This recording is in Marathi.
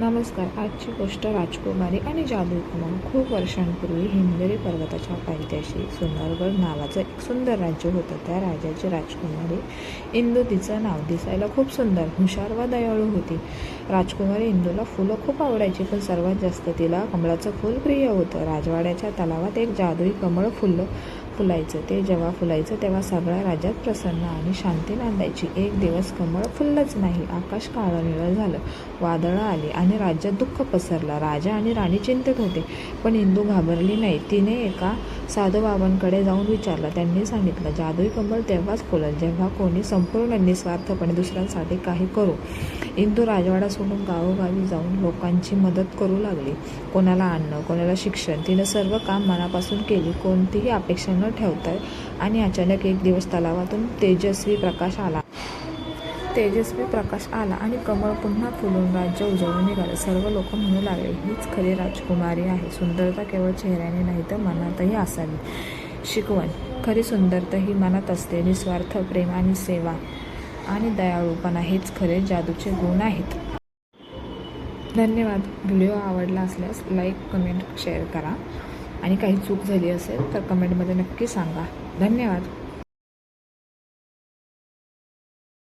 नमस्कार. आजची गोष्ट राजकुमारी आणि जादूकुमार खूप वर्षांपूर्वी हिंदरी पर्वताच्या पायथ्याशी सुंदरगड नावाचं एक सुंदर राज्य होतं. त्या राजाची राजकुमारी इंदू तिचं नाव दिसायला खूप सुंदर हुशार व दयाळू होती. राजकुमारी इंदूला फुलं खूप आवडायची पण सर्वात जास्त तिला कमळाचं फूल प्रिय होतं. राजवाड्याच्या तलावात एक जादुई कमळ फुलं फुलायचं ते जेव्हा फुलायचं तेव्हा सगळ्या राज्यात प्रसन्न आणि शांती नांदायची. एक दिवस कमळ फुललंच नाही आकाश काळं निळं झालं वादळं आली आणि राज्यात दुःख पसरलं. राजा आणि राणी चिंतेत होते पण इंदू घाबरली नाही. तिने एका साधू बाबांकडे जाऊन विचारलं. त्यांनी सांगितलं जादुई कमळ तेव्हाच खोलल जेव्हा कोणी संपूर्ण निस्वार्थपणे दुसऱ्यांसाठी काही करू. इंदू राजवाडा सोडून गावोगावी जाऊन लोकांची मदत करू लागली. कोणाला आणणं कोणाला शिक्षण तिनं सर्व काम मनापासून केली. कोणतीही अपेक्षा न ठेवता आणि अचानक एक दिवस तलावातून तेजस्वी प्रकाश आला. तेजस्वी प्रकाश आला आणि कमळ पुन्हा फुलून राज्य उजळून निघालं. सर्व लोक म्हणू लागले हीच खरी राजकुमारी आहे. सुंदरता केवळ चेहऱ्याने नाही तर मनातही असावी. शिकवण खरी सुंदरता ही मनात असते. निस्वार्थ प्रेम आणि सेवा आणि दयाळूपणा हेच खरे जादूचे गुण आहेत. धन्यवाद. व्हिडिओ आवडला असल्यास लाईक कमेंट शेअर करा. आणि काही चूक झाली असेल तर कमेंटमध्ये नक्की सांगा. धन्यवाद.